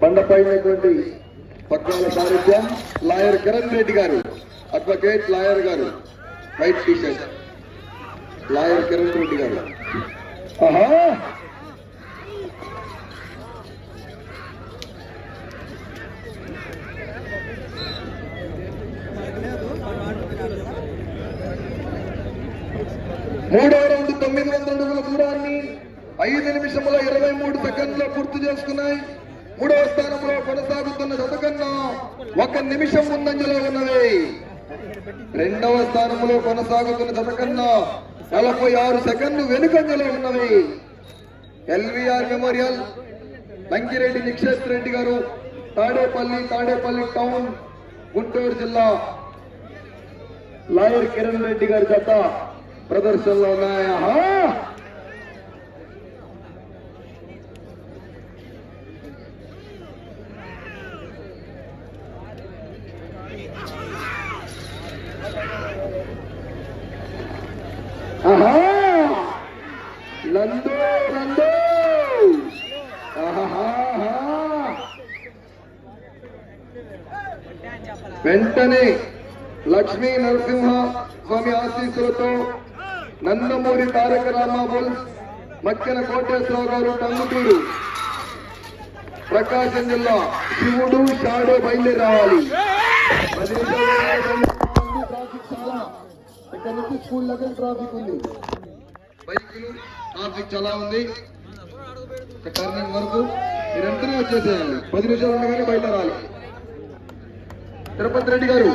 బండపైనటువంటి పక్కన సారథ్యం lawyer Kiran Reddy garu advocate lawyer garu white t-shirt. Lawyer Kiran Reddy garu. ఆహా! మూడో round తొమ్మిది వందల అడుగుల దూరాన్ని ఐదు నిమిషముల ఇరవై మూడు సెకండ్లో పూర్తి చేసుకున్నాయి. మూడవ స్థానంలో కొనసాగుతున్న జతకన్నా ఒక నిమిషం ముందంజలో ఉన్నవి. రెండవ స్థానంలో కొనసాగుతున్న జతకన్నా నలభై ఆరు సెకండ్లు వెనుకంజలో ఉన్నవి. LVR memorial Lankireddy Nikshet Reddy garu Tadepalli Tadepalli town Guntur జిల్లా. లాయర్ కిరణ్ రెడ్డి గారి జత ప్రదర్శనలో ఉన్నాయా? వెంటనే లక్ష్మీ నరసింహ స్వామి ఆశీస్సులతో నందమూరి తారక రామాబుల్ మక్కెన కోటేశ్వరరావు గారు టంగుటూరు ప్రకాశం జిల్లా శివుడు షాడో బయలుదేరావాలి ట్రాఫిక్ చాలా ఇక్కడ నుంచి స్కూల్ దగ్గర ట్రాఫిక్ ఉంది బైకులు ట్రాఫిక్ చాలా ఉంది. ఒక టర్నింగ్ వరకు మీరు వెంటనే వచ్చేసేయాలి పది నిమిషాలు ఉండగానే బయలుదేరాలి తిరుపతి రెడ్డి గారు.